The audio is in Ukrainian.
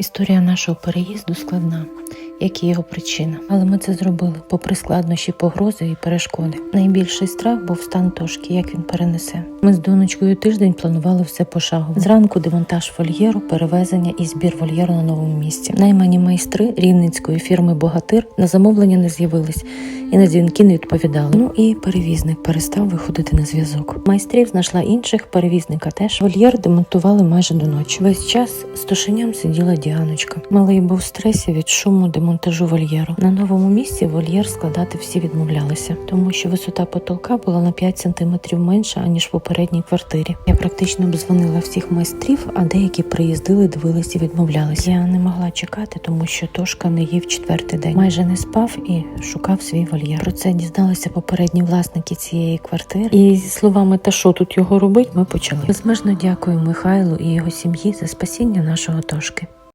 Історія нашого переїзду складна, як і його причина. Але ми це зробили попри складнощі, погрози і перешкоди. Найбільший страх був стан тошки, як він перенесе. Ми з донечкою тиждень планували все пошагово. Зранку демонтаж вольєру, перевезення і збір вольєру на новому місці. Наймані майстри рівненської фірми Богатир на замовлення не з'явились і на дзвінки не відповідали. Ну і перевізник перестав виходити на зв'язок. Майстрів знайшла інших, перевізника теж. Вольєр демонтували майже до ночі. Весь час з тошеням сиділа Діаночка. Малий був в стресі від шуму демонтажу вольєру. На новому місці вольєр складати всі відмовлялися, тому що висота потолка була на 5 сантиметрів менша аніж в попередній квартирі. Я практично обдзвонила всіх майстрів, а деякі приїздили, дивились і відмовлялися. Я не могла чекати, тому що Тошка не їв четвертий день. Майже не спав і шукав свій вольєр. Про це дізналися попередні власники цієї квартири. І зі словами та що тут його робить, ми почали. Безмежно дякую Михайлу і його сім'ї за спасіння нашого Тошки.